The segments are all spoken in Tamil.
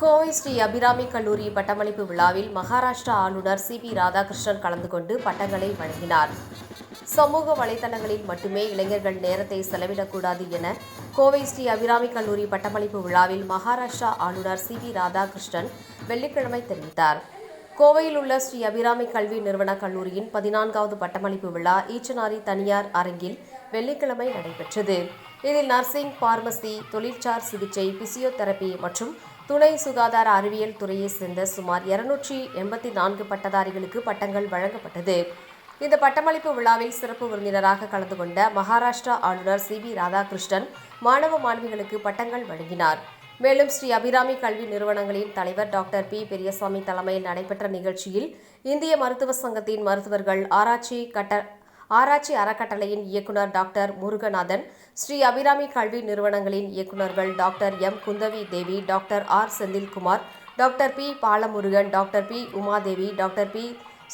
கோவை ஸ்ரீ அபிராமி கல்லூரி பட்டமளிப்பு விழாவில் மகாராஷ்டிரா ஆளுநர் சி பி ராதாகிருஷ்ணன் கலந்து கொண்டு பட்டங்களை வழங்கினார். சமூக வலைதளங்களில் மட்டுமே இளைஞர்கள் நேரத்தை செலவிடக்கூடாது என கோவை ஸ்ரீ அபிராமி கல்லூரி பட்டமளிப்பு விழாவில் மகாராஷ்டிரா ஆளுநர் சி பி ராதாகிருஷ்ணன் வெள்ளிக்கிழமை தெரிவித்தார். கோவையில் உள்ள ஸ்ரீ அபிராமி கல்வி நிறுவன கல்லூரியின் பதினான்காவது பட்டமளிப்பு விழா ஈச்சனாரி தனியார் அரங்கில் வெள்ளிக்கிழமை நடைபெற்றது. இதில் நர்சிங் பார்மசி தொழிற்சார் சிகிச்சை பிசியோதெரபி மற்றும் துணை சுகாதார அறிவியல் துறையைச் சேர்ந்த சுமார் இருநூற்றி எண்பத்தி நான்கு பட்டதாரிகளுக்கு பட்டங்கள் வழங்கப்பட்டது. இந்த பட்டமளிப்பு விழாவில் சிறப்பு விருந்தினராக கலந்து கொண்ட மகாராஷ்டிரா ஆளுநர் சி. பி ராதாகிருஷ்ணன் மாணவ மாணவிகளுக்கு பட்டங்கள் வழங்கினார். மேலும் ஸ்ரீ அபிராமி கல்வி நிறுவனங்களின் தலைவர் டாக்டர் பி. பெரியசாமி தலைமையில் நடைபெற்ற நிகழ்ச்சியில் இந்திய மருத்துவ சங்கத்தின் மருத்துவர்கள் ஆராய்ச்சி கட்ட ஆராய்ச்சி அறக்கட்டளையின் இயக்குனர் டாக்டர் முருகநாதன் ஸ்ரீ அபிராமி கல்வி நிறுவனங்களின் இயக்குநர்கள் doctor M. Kundavi Devi doctor R. Senthilkumar doctor P. Balamurugan doctor P. Umadevi doctor P.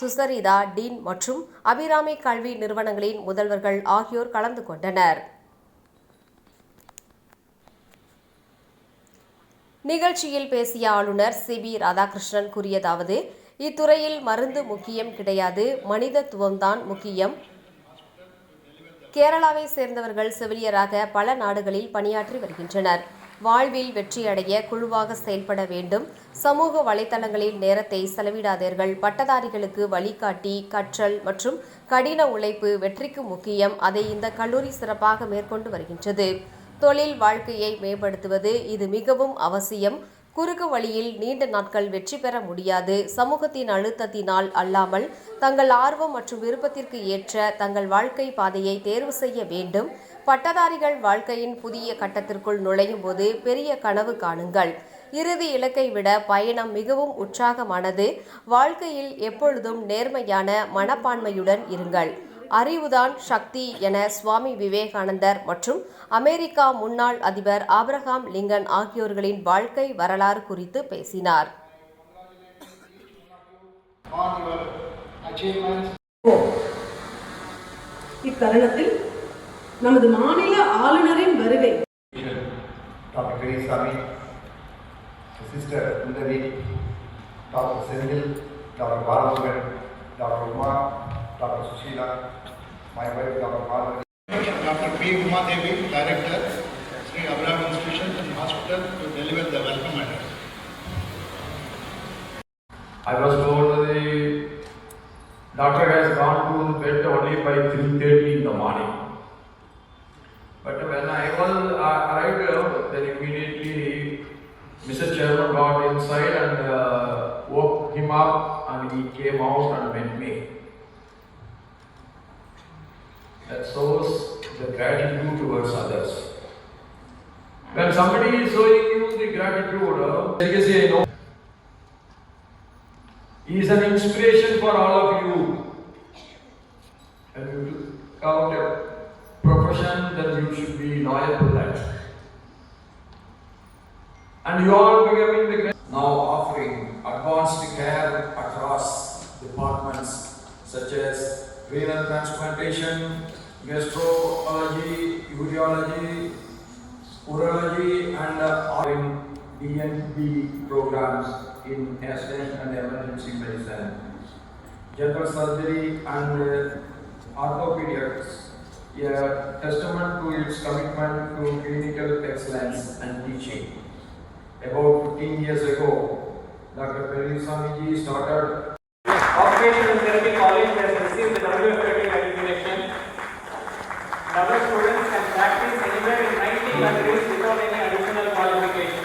Sucharita dean மற்றும் அபிராமி கல்வி நிறுவனங்களின் முதல்வர்கள் ஆகியோர் கலந்து கொண்டனர். நிகழ்ச்சியில் பேசிய ஆளுநர் சி. பி. ராதாகிருஷ்ணன் கூறியதாவது இத்துறையில் மருந்து முக்கியம் கிடையாது மனிதத்துவம்தான் முக்கியம் கேரளாவை சேர்ந்தவர்கள் செவிலியராக பல நாடுகளில் பணியாற்றி வருகின்றனர். வாழ்வில் வெற்றியடைய குழுவாக செயல்பட வேண்டும். சமூக வலைதளங்களில் நேரத்தை செலவிடாதீர்கள். பட்டதாரிகளுக்கு வழிகாட்டி கற்றல் மற்றும் கடின உழைப்பு வெற்றிக்கு முக்கியம். அதை இந்த கல்லூரி சிறப்பாக மேற்கொண்டு வருகின்றது. தொழில் வாழ்க்கையை மேம்படுத்துவது இது மிகவும் அவசியம். குறுக்கு வழியில் நீண்ட நாட்கள் வெற்றி பெற முடியாது. சமூகத்தின் அழுத்தத்தினால் அல்லாமல் தங்கள் ஆர்வம் மற்றும் விருப்பத்திற்கு ஏற்ற தங்கள் வாழ்க்கை பாதையை தேர்வு செய்ய வேண்டும். பட்டதாரிகள் வாழ்க்கையின் புதிய கட்டத்திற்குள் நுழையும் போது பெரிய கனவு காணுங்கள். இறுதி இலக்கை விட பயணம் மிகவும் உற்சாகமானது. வாழ்க்கையில் எப்பொழுதும் நேர்மையான மனப்பான்மையுடன் இருங்கள். அறிவுதான் சக்தி என சுவாமி விவேகானந்தர் மற்றும் அமெரிக்கா முன்னாள் அதிபர் ஆபிரகாம் லிங்கன் ஆகியோர்களின் வாழ்க்கை வரலாறு குறித்து பேசினார். இத்தருணத்தில் நமது மாநில ஆளுநரின் வருகை Sister Kundavi, Dr. Senthil, Dr. Balamugan, Dr. Uma, Dr. Sushila, my wife Dr. Parvati. Dr. P. Uma Devi, Director, Sri Abraham Institution and Hospital to deliver the welcome address. I was told that the doctor has gone to bed only by 3.30 in the morning. But when I was uh, arrived, uh, then immediately Mr. Chairman got inside and uh, woke him up and he came out and met me. Shows the gratitude towards others. When somebody is showing you the gratitude, uh, I know he is an inspiration for all of you. And you count a profession that you should be loyal to that. And you are becoming the. Now offering advanced care across departments such as renal transplantation, gastrology, urology, urology, and uh, DNB programs in accident and emergency medicine, general surgery, and uh, orthopedics. A testament to its commitment to clinical excellence and teaching. About 15 years ago, Dr. Periswamiji started Other students can practice anywhere in 90 countries without any additional qualification.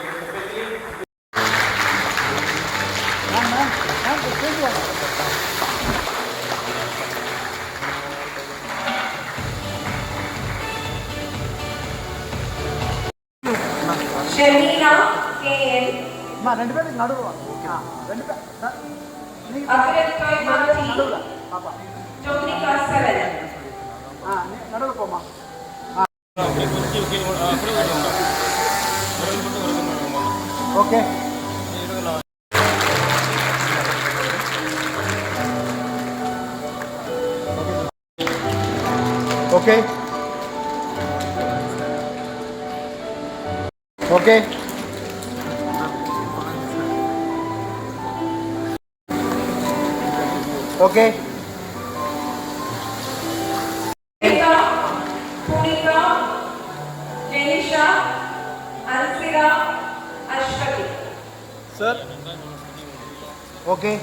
Shamina K N మా రెండు పేరు నడువు రెండు పేరు అఖిల్ పాప Chowdary కాసరన్ okay okay. Okay. Okay. Sir. Okay.